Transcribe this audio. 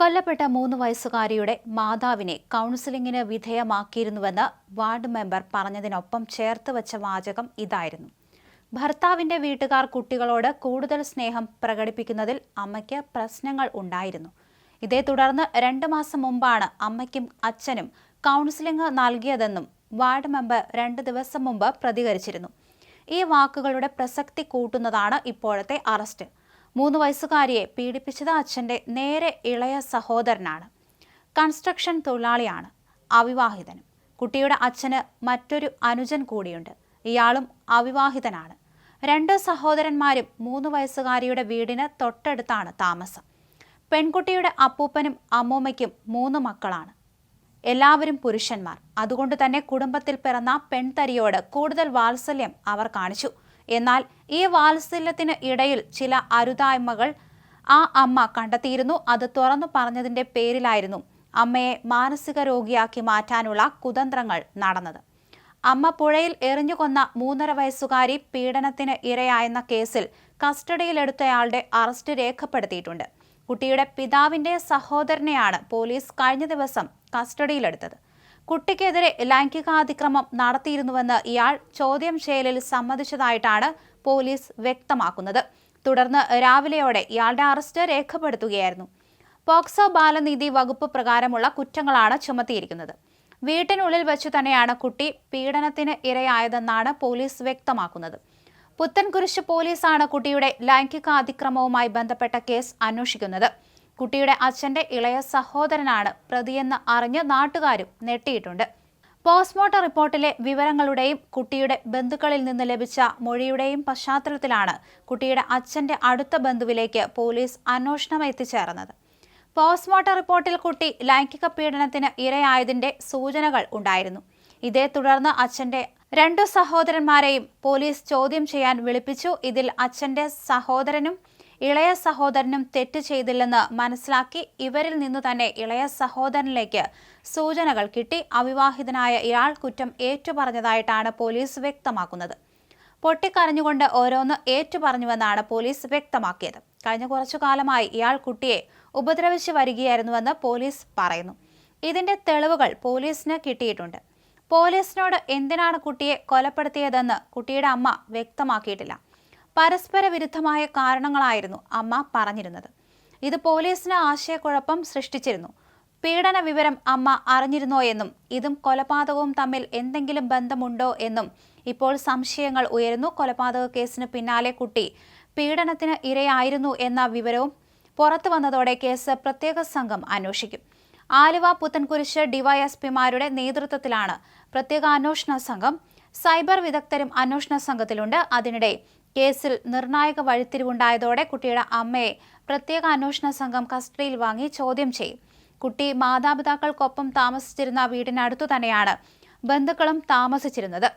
കൊല്ലപ്പെട്ട മൂന്ന് വയസ്സുകാരിയുടെ മാതാവിനെ കൗൺസിലിംഗിന് വിധേയമാക്കിയിരുന്നുവെന്ന് വാർഡ് മെമ്പർ പറഞ്ഞതിനൊപ്പം ചേർത്ത് വച്ച വാചകം ഇതായിരുന്നു. ഭർത്താവിന്റെ വീട്ടുകാർ കുട്ടികളോട് കൂടുതൽ സ്നേഹം പ്രകടിപ്പിക്കുന്നതിൽ അമ്മയ്ക്ക് പ്രശ്നങ്ങൾ ഉണ്ടായിരുന്നു. ഇതേ തുടർന്ന് രണ്ട് മാസം മുമ്പാണ് അമ്മയ്ക്കും അച്ഛനും കൗൺസിലിംഗ് നൽകിയതെന്നും വാർഡ് മെമ്പർ രണ്ട് ദിവസം മുമ്പ് പ്രതികരിച്ചിരുന്നു. ഈ വാക്കുകളുടെ പ്രസക്തി കൂട്ടുന്നതാണ് ഇപ്പോഴത്തെ അറസ്റ്റ്. മൂന്ന് വയസ്സുകാരിയെ പീഡിപ്പിച്ചത് അച്ഛന്റെ നേരെ ഇളയ സഹോദരനാണ്. കൺസ്ട്രക്ഷൻ തൊഴിലാളിയാണ് അവിവാഹിതനും. കുട്ടിയുടെ അച്ഛന് മറ്റൊരു അനുജൻ കൂടിയുണ്ട്. ഇയാളും അവിവാഹിതനാണ്. രണ്ട് സഹോദരന്മാരും മൂന്ന് വയസ്സുകാരിയുടെ വീടിന് തൊട്ടടുത്താണ് താമസം. പെൺകുട്ടിയുടെ അപ്പൂപ്പനും അമ്മൂമ്മയ്ക്കും മൂന്ന് മക്കളാണ്. എല്ലാവരും പുരുഷന്മാർ. അതുകൊണ്ട് തന്നെ കുടുംബത്തിൽ പിറന്ന പെൺതരിയോട് കൂടുതൽ വാത്സല്യം അവർ കാണിച്ചു. എന്നാൽ ഈ വാത്സല്യത്തിന് ഇടയിൽ ചില അരുതായ്മകൾ ആ അമ്മ കണ്ടെത്തിയിരുന്നു. അത് തുറന്നു പറഞ്ഞതിന്റെ പേരിലായിരുന്നു അമ്മയെ മാനസിക രോഗിയാക്കി മാറ്റാനുള്ള കുതന്ത്രങ്ങൾ നടന്നത്. അമ്മ പുഴയിൽ എറിഞ്ഞുകൊന്ന മൂന്നര വയസ്സുകാരി പീഡനത്തിന് ഇരയായെന്ന കേസിൽ കസ്റ്റഡിയിലെടുത്തയാളുടെ അറസ്റ്റ് രേഖപ്പെടുത്തിയിട്ടുണ്ട്. കുട്ടിയുടെ പിതാവിന്റെ സഹോദരനെയാണ് പോലീസ് കഴിഞ്ഞ ദിവസം കസ്റ്റഡിയിലെടുത്തത്. കുട്ടിക്കെതിരെ ലൈംഗികാതിക്രമം നടത്തിയിരുന്നുവെന്ന് ഇയാൾ ചോദ്യം ചെയ്യലിൽ സമ്മതിച്ചതായിട്ടാണ് പോലീസ് വ്യക്തമാക്കുന്നത്. തുടർന്ന് രാവിലെയോടെ ഇയാളുടെ അറസ്റ്റ് രേഖപ്പെടുത്തുകയായിരുന്നു. പോക്സോ ബാലനീതി വകുപ്പ് പ്രകാരമുള്ള കുറ്റങ്ങളാണ് ചുമത്തിയിരിക്കുന്നത്. വീട്ടിനുള്ളിൽ വെച്ച് തന്നെയാണ് കുട്ടി പീഡനത്തിന് ഇരയായതെന്നാണ് പോലീസ് വ്യക്തമാക്കുന്നത്. പുത്തൻകുരിശ് പോലീസാണ് കുട്ടിയുടെ ലൈംഗികാതിക്രമവുമായി ബന്ധപ്പെട്ട കേസ് അന്വേഷിക്കുന്നത്. കുട്ടിയുടെ അച്ഛന്റെ ഇളയ സഹോദരനാണ് പ്രതിയെന്ന് അറിഞ്ഞ് നാട്ടുകാരും നെട്ടിയിട്ടുണ്ട് പോസ്റ്റ്മോർട്ടം റിപ്പോർട്ടിലെ വിവരങ്ങളുടെയും കുട്ടിയുടെ ബന്ധുക്കളിൽ നിന്ന് ലഭിച്ച മൊഴിയുടെയും പശ്ചാത്തലത്തിലാണ് കുട്ടിയുടെ അച്ഛന്റെ അടുത്ത ബന്ധുവിലേക്ക് പോലീസ് അന്വേഷണം എത്തിച്ചേർന്നത്. പോസ്റ്റ്മോർട്ടം റിപ്പോർട്ടിൽ കുട്ടി ലൈംഗിക പീഡനത്തിന് ഇരയായതിന്റെ സൂചനകൾ ഉണ്ടായിരുന്നു. ഇതേ തുടർന്ന് അച്ഛന്റെ രണ്ടു സഹോദരന്മാരെയും പോലീസ് ചോദ്യം ചെയ്യാൻ വിളിപ്പിച്ചു. ഇതിൽ അച്ഛന്റെ സഹോദരനും ഇളയ സഹോദരനും തെറ്റ് ചെയ്തില്ലെന്ന് മനസ്സിലാക്കി ഇവരിൽ നിന്ന് തന്നെ ഇളയ സഹോദരനിലേക്ക് സൂചനകൾ കിട്ടി. അവിവാഹിതനായ ഇയാൾ കുറ്റം ഏറ്റുപറഞ്ഞതായിട്ടാണ് പോലീസ് വ്യക്തമാക്കുന്നത്. പൊട്ടിക്കരഞ്ഞുകൊണ്ട് ഓരോന്ന് ഏറ്റുപറഞ്ഞുവെന്നാണ് പോലീസ് വ്യക്തമാക്കിയത്. കഴിഞ്ഞ കുറച്ചു കാലമായി ഇയാൾ കുട്ടിയെ ഉപദ്രവിച്ചു വരികയായിരുന്നുവെന്ന് പോലീസ് പറയുന്നു. ഇതിന്റെ തെളിവുകൾ പോലീസിന് കിട്ടിയിട്ടുണ്ട്. പോലീസിനോട് എന്തിനാണ് കുട്ടിയെ കൊലപ്പെടുത്തിയതെന്ന് കുട്ടിയുടെ അമ്മ വ്യക്തമാക്കിയിട്ടില്ല. പരസ്പര വിരുദ്ധമായ കാരണങ്ങളായിരുന്നു അമ്മ പറഞ്ഞിരുന്നത്. ഇത് പോലീസിന് ആശയക്കുഴപ്പം സൃഷ്ടിച്ചിരുന്നു. പീഡന വിവരം അമ്മ അറിഞ്ഞിരുന്നോ എന്നും ഇതും കൊലപാതകവും തമ്മിൽ എന്തെങ്കിലും ബന്ധമുണ്ടോ എന്നും ഇപ്പോൾ സംശയങ്ങൾ ഉയരുന്നു. കൊലപാതക കേസിന് പിന്നാലെ കുട്ടി പീഡനത്തിന് ഇരയായിരുന്നു എന്ന വിവരവും പുറത്തു വന്നതോടെ കേസ് പ്രത്യേക സംഘം അന്വേഷിക്കും. ആലുവ പുത്തൻകുരിശ് ഡിവൈഎസ്പിമാരുടെ നേതൃത്വത്തിലാണ് പ്രത്യേക അന്വേഷണ സംഘം. സൈബർ വിദഗ്ധരും അന്വേഷണ സംഘത്തിലുണ്ട്. അതിനിടെ കേസിൽ നിർണായക വഴിത്തിരിവുണ്ടായതോടെ കുട്ടിയുടെ അമ്മയെ പ്രത്യേക അന്വേഷണ സംഘം കസ്റ്റഡിയിൽ വാങ്ങി ചോദ്യം ചെയ്യും. കുട്ടി മാതാപിതാക്കൾക്കൊപ്പം താമസിച്ചിരുന്ന വീടിനടുത്തു തന്നെയാണ് ബന്ധുക്കളും താമസിച്ചിരുന്നത്.